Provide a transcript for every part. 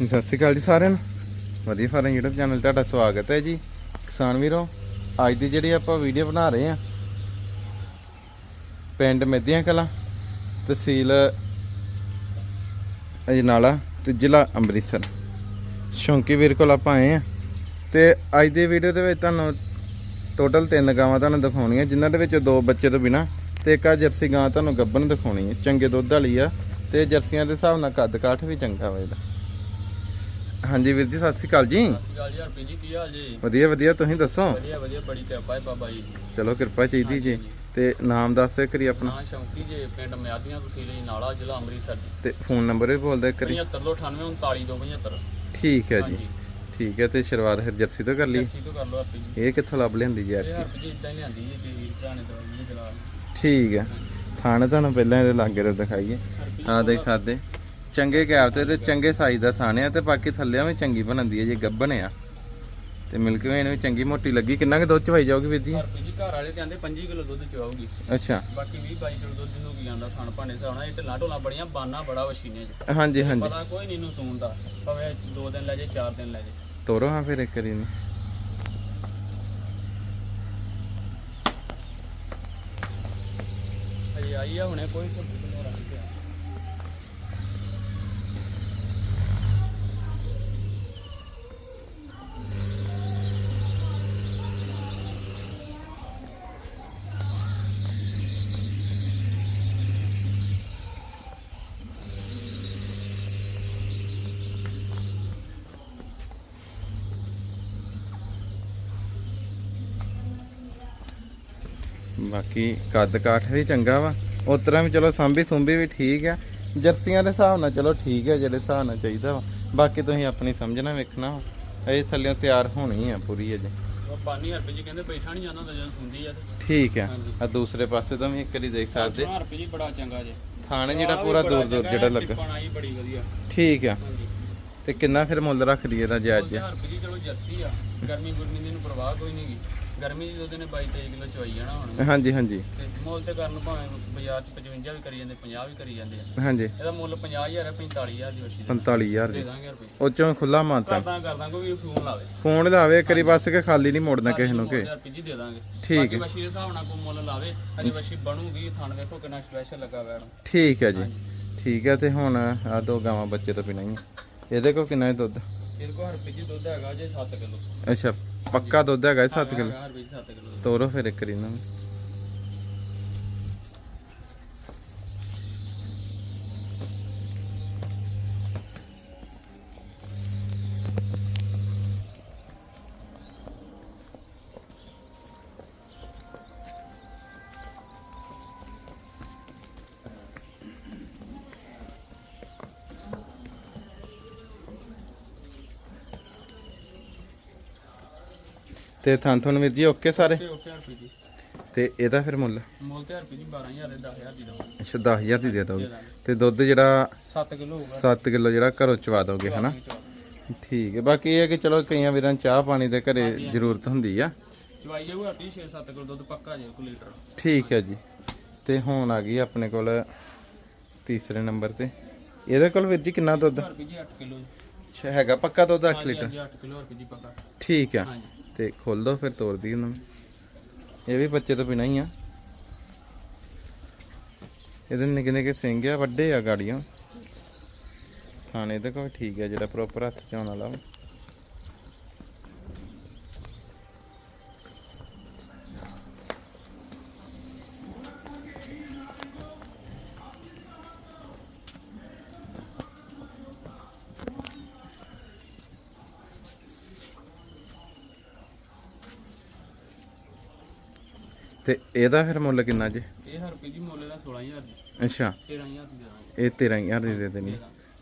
ਸਤਿ ਸ਼੍ਰੀ ਅਕਾਲ ਜੀ ਸਾਰਿਆਂ ਨੂੰ। ਵਧੀਆ ਫਾਰਮ YouTube ਚੈਨਲ 'ਤੇ ਤੁਹਾਡਾ ਸਵਾਗਤ ਹੈ ਜੀ। ਕਿਸਾਨ ਵੀਰੋ, ਅੱਜ ਦੀ ਜਿਹੜੀ ਆਪਾਂ ਵੀਡੀਓ ਬਣਾ ਰਹੇ ਆ ਪਿੰਡ ਮਹਿਦੀਆਂ ਕਲਾਂ, ਤਹਿਸੀਲ ਅਜਨਾਲਾ ਤੇ ਜ਼ਿਲ੍ਹਾ ਅੰਮ੍ਰਿਤਸਰ। ਸ਼ੌਂਕੀ ਵੀਰ ਕੋਲ ਆਪਾਂ ਆਏ ਆ ਤੇ ਅੱਜ ਦੀ ਵੀਡੀਓ ਦੇ ਵਿੱਚ ਤੁਹਾਨੂੰ ਟੋਟਲ ਤਿੰਨ ਗਾਵਾਂ ਤੁਹਾਨੂੰ ਦਿਖਾਉਣੀਆਂ, ਜਿਨ੍ਹਾਂ ਦੇ ਵਿੱਚ ਦੋ ਬੱਚੇ ਤੋਂ ਬਿਨਾ ਤੇ ਇੱਕ ਆ ਜਰਸੀ ਗਾਂ ਤੁਹਾਨੂੰ ਗੱਬਨ ਦਿਖਾਉਣੀ ਹੈ। ਚੰਗੇ ਦੁੱਧ ਵਾਲੀ ਆ ਤੇ ਜਰਸੀਆਂ ਦੇ ਹਿਸਾਬ ਨਾਲ ਕੱਦ ਕਾਠ ਵੀ ਚੰਗਾ ਵਾ ਇਹਦਾ ਹਾਂਜੀ ਵੀਰ ਜੀ ਸਤਿ ਸ਼੍ਰੀ ਅਕਾਲ ਜੀ। ਸਤਿ ਸ਼੍ਰੀ ਅਕਾਲ ਜੀ ਹਰਪ੍ਰੀਤ ਜੀ ਕੀ ਹਾਲ ਜੀ? ਵਧੀਆ ਵਧੀਆ ਤੁਸੀਂ ਦੱਸੋ? ਵਧੀਆ ਵਧੀਆ ਬੜੀ ਕਿਰਪਾ ਹੈ ਬਾਬਾ ਜੀ ਚਲੋ ਕਿਰਪਾ ਚਾਹੀਦੀ ਜੀ। ਤੇ ਨਾਮ ਦੱਸ ਕਰੀ ਆਪਣਾ। ਨਾਂ ਸ਼ੌਂਕੀ ਜੀ ਪਿੰਡ ਮਿਆਦੀਆਂ ਤਹਿਸੀਲ ਜੀ ਨਾਲਾ ਜ਼ਿਲ੍ਹਾ ਅੰਮ੍ਰਿਤਸਰ ਜੀ। ਤੇ ਫੋਨ ਨੰਬਰ ਵੀ ਬੋਲ ਕਰੀ 7598 ਠੀਕ ਹੈ ਜੀ। ਠੀਕ ਹੈ ਤੇ ਸ਼ੁਰੂਆਤ ਫਿਰ ਜਰਸੀ ਤੋਂ ਕਰ ਲਈ ਜਰਸੀ ਤੋਂ ਕਰ ਲਓ ਹਰਪ੍ਰੀਤ ਜੀ। ਇਹ ਕਿੱਥੋਂ ਲੱਭ ਲੈਂਦੀ ਜੀ ਜੀ ਇਦਾਂ ਹੀ ਲਿਆਂਦੀ ਜੀ ਤੇ ਵੀਰ ਭਰਾ ਨੇ ਦਵਾਈ ਜੀ ਜਲਾ ਠੀਕ ਹੈ। ਥਾਣੇ ਤੁਹਾਨੂੰ ਪਹਿਲਾਂ ਇਹਦੇ ਲਾਗੇ ਤੇ ਦਿਖਾਈਏ। ਆ ਦੇਖ ਸਕਦੇ। ਚੰਗੇ ਕੈਪ ਤੇ ਤੇ ਚੰਗੇ ਸਾਈਜ਼ ਦਾ ਥਾਣੇ ਆ ਤੇ ਬਾਕੀ ਥੱਲੇ ਵੀ ਚੰਗੀ ਬਣਦੀ ਹੈ ਜੀ ਗੱਬਨ ਆ। ਤੇ ਮਿਲਕ ਵੇ ਇਹਨੂੰ ਵੀ ਚੰਗੀ ਮੋਟੀ ਲੱਗੀ। ਕਿੰਨਾ ਕੁ ਦੁੱਧ ਚਵਾਈ ਜਾਊਗੀ ਵੀਰ ਜੀ? ਘਰ ਵਾਲੇ ਕਹਿੰਦੇ 25 ਕਿਲੋ ਦੁੱਧ ਚਵਾਉਗੀ ਅੱਛਾ। ਬਾਕੀ 20 22 ਕਿਲੋ ਦੁੱਧ ਨੂੰ ਕੀ ਜਾਂਦਾ ਖਾਣ ਭਾਣੇ ਸਾਉਣਾ ਇਹ ਢਿੱਲਾਂ ਢੋਲਾਂ ਬੜੀਆਂ ਬਾਨਾ ਬੜਾ ਵਸ਼ੀਨੇ ਚ। ਹਾਂਜੀ ਹਾਂਜੀ। ਪਤਾ ਕੋਈ ਨਹੀਂ ਨੂੰ ਸੂਣ ਦਾ ਭਾਵੇਂ 2 ਦਿਨ ਲੈ ਜੇ 4 ਦਿਨ ਲੈ ਜੇ। ਤੋਰੋ ਹਾਂ ਫਿਰ ਇੱਕ ਵਾਰੀ ਨੂੰ ਅਜੇ ਆਈ ਆ ਹੁਣੇ ਕੋਈ ਬਾਕੀ ਕੱਦ ਕਾਠ ਵੀ ਚੰਗਾ ਵਾ। ਉਸ ਤਰ੍ਹਾਂ ਵੀ ਚਲੋ ਸਾਂਭੀ ਸੁੰਭੀ ਵੀ ਠੀਕ ਆ। ਜਰਸੀਆਂ ਦੇ ਹਿਸਾਬ ਨਾਲ ਚਲੋ ਠੀਕ ਹੈ ਜਿਹੜੇ ਹਿਸਾਬ ਨਾਲ ਚਾਹੀਦਾ ਵਾ। ਬਾਕੀ ਤੁਸੀਂ ਆਪਣੀ ਸਮਝਣਾ ਵੇਖਣਾ ਵਾ। ਇਹ ਥੱਲਿਓਂ ਤਿਆਰ ਹੋਣੀ ਆ ਪੂਰੀ ਅਜੇ। ਉਹ ਪਾਣੀ ਹਰਪੀ ਜੀ ਕਹਿੰਦੇ ਪੈਸਾ ਨਹੀਂ ਜਾਂਦਾ ਹੁੰਦਾ ਜਦੋਂ ਸੁਣਦੀ ਆ ਤੇ। ਠੀਕ ਆ। ਆ ਦੂਸਰੇ ਪਾਸੇ ਤੋਂ ਵੀ ਇੱਕ ਵਾਰੀ ਦੇਖ ਸਕਦੇ। ਹਰਪੀ ਜੀ ਬੜਾ ਚੰਗਾ ਜੇ। ਥਾਣੇ ਜਿਹੜਾ ਪੂਰਾ ਦੂਰ ਦੂਰ ਜਿਹੜਾ ਲੱਗਾ। ਬਣਾਈ ਬੜੀ ਵਧੀਆ। ਠੀਕ ਆ। ਹਾਂਜੀ। ਤੇ ਕਿੰਨਾ ਫਿਰ ਮੁੱਲ ਰੱਖ ਦਈਏ ਇਹਦਾ ਜਾਇਜ਼ ਜਿਹਾ? ਹਰਪੀ ਜੀ ਚਲੋ ਜਰਸੀ ਆ। ਗਰਮੀ ਗੁਰਮੀ ਦੀ ਨੂੰ ਪਰਵਾਹ ਕੋਈ ਨਹੀਂਗੀ ਗਰਮੀ ਦੀ ਦੁੱਧ ਨੇ 22 23 ਕਿਲੋ ਚਵਾਈ ਜਾਣਾ ਹੁਣ। ਹਾਂਜੀ ਹਾਂਜੀ। ਤੇ ਮੁੱਲ ਤੇ ਕਰਨ ਭਾਵੇਂ ਬਾਜ਼ਾਰ ਚ 55 ਵੀ ਕਰੀ ਜਾਂਦੇ 50 ਵੀ ਕਰੀ ਜਾਂਦੇ ਆ। ਹਾਂਜੀ। ਇਹਦਾ ਮੁੱਲ 50000 ਹੈ 45000 ਦੀ ਵਸ਼ੀ ਦੇ 45000 ਦੇ ਦੀ। ਦਾਂਗੇ ਹਰਪੀ ਉਹ ਚੋਂ ਖੁੱਲਾ ਮਾਨਤਾ ਕਰਦਾ ਕਰਦਾ ਕੋਈ ਫੋਨ ਲਾਵੇ। ਫੋਨ ਲਾਵੇ ਕਰੀ ਬਸ ਕੇ ਖਾਲੀ ਨਹੀਂ ਮੋੜਨਾ ਕਿਸੇ ਨੂੰ ਕਿ। ਜੀ ਦੇ ਦਾਂਗੇ। ਠੀਕ ਹੈ। ਵਸ਼ੀ ਦੇ ਹਿਸਾਬ ਨਾਲ ਕੋਈ ਮੁੱਲ ਲਾਵੇ ਅਜੇ ਵਸ਼ੀ ਬਣੂਗੀ ਥਣ ਵੇਖੋ ਕਿੰਨਾ ਸਪੈਸ਼ਲ ਲੱਗਾ ਵੈਣ। ਠੀਕ ਹੈ ਜੀ। ਠੀਕ ਹੈ ਤੇ ਹੁਣ ਆ ਦੋ ਗਾਵਾਂ ਬੱਚੇ ਤੋਂ ਬਿਨਾਂ ਹੀ। ਇਹਦੇ ਕੋ ਕਿੰਨਾ ਦੁੱਧ? ਇਹਦੇ ਕੋਲ ਹਰਪੀ ਜੀ ਦੁੱਧ ਹੈਗਾ ਜੇ 7 ਕਿਲੋ। ਅੱਛਾ। ਪੱਕਾ ਦੁੱਧ ਹੈਗਾ 7 ਕਿਲੋ। ਤੋਰੋ ਫਿਰ ਇੱਕ ਰੀਨਾ ਨੂੰ। ਤੇ ਥਾਂ ਤੁਹਾਨੂੰ ਵੀਰ ਜੀ ਓਕੇ ਸਾਰੇ? ਤੇ ਓਕੇ ਹਰਪੀ ਜੀ। ਤੇ ਇਹਦਾ ਫਿਰ ਮੁੱਲ? ਮੁੱਲ ਤੇ ਹਰਪੀ ਜੀ 12000 ਦੇ 10000 ਦੀ ਦਵਾਂਗੇ। ਅੱਛਾ 10000 ਦੀ ਦੇ ਦੋਗੇ। ਤੇ ਦੁੱਧ ਜਿਹੜਾ 7 ਕਿਲੋ ਹੋਊਗਾ। 7 ਕਿਲੋ ਜਿਹੜਾ ਘਰੋਂ ਚਵਾ ਦੋਗੇ ਹਨਾ? ਠੀਕ ਹੈ ਬਾਕੀ ਇਹ ਹੈ ਕਿ ਚਲੋ ਕਈਆਂ ਵੀਰਾਂ ਚਾਹ ਪਾਣੀ ਦੇ ਘਰੇ ਜ਼ਰੂਰਤ ਹੁੰਦੀ ਆ। ਚਵਾਈ ਜਾਊ ਹਰਪੀ 6-7 ਕਿਲੋ ਦੁੱਧ ਪੱਕਾ ਜੇ 1 ਲੀਟਰ। ਠੀਕ ਹੈ ਜੀ। ਤੇ ਹੁਣ ਆ ਗਈ ਆਪਣੇ ਕੋਲ ਤੀਸਰੇ ਨੰਬਰ ਤੇ। ਇਹਦੇ ਕੋਲ ਵੀਰ ਜੀ ਕਿੰਨਾ ਦੁੱਧ? ਹਰਪੀ ਜੀ 8 ਕਿਲੋ ਹੈਗਾ ਪੱਕਾ ਦੁੱਧ 8 ਲੀਟਰ? ਜੀ 8 ਕਿਲੋ ਹਰਪੀ ਜੀ ਪੱਕਾ। ਠੀਕ ਆ। ਹਾਂਜੀ। ਤੇ ਖੋਲ ਦੋ ਫਿਰ ਤੋੜ ਦੀ ਇਹ ਵੀ ਬੱਚੇ ਤੋਂ ਬਿਨਾਂ ਹੀ ਆ। ਇਹਦੇ ਨਿੱਕੇ ਨਿੱਕੇ ਸਿੰਘ ਆ, ਵੱਡੇ ਆ ਗਾੜੀਆਂ। ਥਾਣੇ ਤੇ ਕੋਈ ਠੀਕ ਆ ਜਿਹੜਾ ਪ੍ਰੋਪਰ ਹੱਥ ਚ ਆਉਣ ਵਾਲਾ ਤੇ ਇਹਦਾ ਫਿਰ ਮੁੱਲ ਕਿੰਨਾ ਜੇ? ਇਹ ਹਰਪੀ ਜੀ ਮੁੱਲ ਦਾ 16000 ਦੀ ਅੱਛਾ। 13000 ਦੀ ਦੇ ਦਾਂਗੇ ਇਹ 13000 ਦੀ ਦੇ ਦੇਣੀ।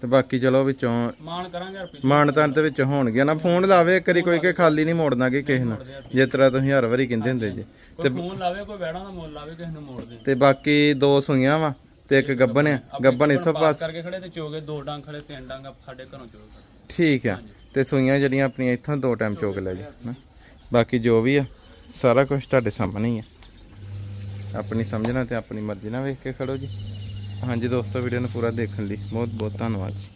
ਤੇ ਬਾਕੀ ਚਲੋ ਵਿੱਚੋਂ ਮਾਨ ਕਰਾਂਗੇ ਹਰਪੀ ਮਾਨਤਾਨ ਦੇ ਵਿੱਚ ਹੋਣਗੇ ਨਾ। ਫੋਨ ਲਾਵੇ ਕਰੀ ਕੋਈ ਕਿ ਖਾਲੀ ਨਹੀਂ ਮੋੜਨਾ ਕਿ ਕਿਸੇ ਨੂੰ। ਜਿਸ ਤਰ੍ਹਾਂ ਤੁਸੀਂ ਹਰ ਵਾਰੀ ਕਹਿੰਦੇ ਹੁੰਦੇ ਜੇ। ਕੋਈ ਫੋਨ ਲਾਵੇ ਕੋਈ ਵੈੜਾਂ ਦਾ ਮੁੱਲ ਲਾਵੇ ਕਿਸੇ ਨੂੰ ਮੋੜ ਦੇ ਤੇ ਬਾਕੀ ਦੋ ਸੂਈਆਂ ਵਾ ਤੇ ਇੱਕ ਗੱਬਨ ਆ। ਗੱਬਨ ਇੱਥੋਂ ਪਾਸ ਕਰਕੇ ਖੜੇ ਤੇ ਚੋਗੇ ਦੋ ਡੰਗ ਖੜੇ ਤਿੰਨ ਡੰਗ ਸਾਡੇ ਘਰੋਂ ਚੋਗੇ ਠੀਕ ਆ। ਤੇ ਸੂਈਆਂ ਜਿਹੜੀਆਂ ਆਪਣੀਆਂ ਇੱਥੋਂ ਦੋ ਟਾਈਮ ਚੋਕ ਲੈ ਜੀ। ਬਾਕੀ ਜੋ ਵੀ ਆ ਸਾਰਾ ਕੁਝ ਤੁਹਾਡੇ ਸਾਹਮਣੇ ਹੀ ਆ। ਆਪਣੀ ਸਮਝਣਾ ਤੇ ਆਪਣੀ ਮਰਜ਼ੀ ਨਾਲ ਵੇਖ ਕੇ ਖੜੋ ਜੀ। ਹਾਂਜੀ ਦੋਸਤੋ ਵੀਡੀਓ ਨੂੰ ਪੂਰਾ ਦੇਖਣ ਲਈ ਬਹੁਤ ਬਹੁਤ ਧੰਨਵਾਦ। ਜੀ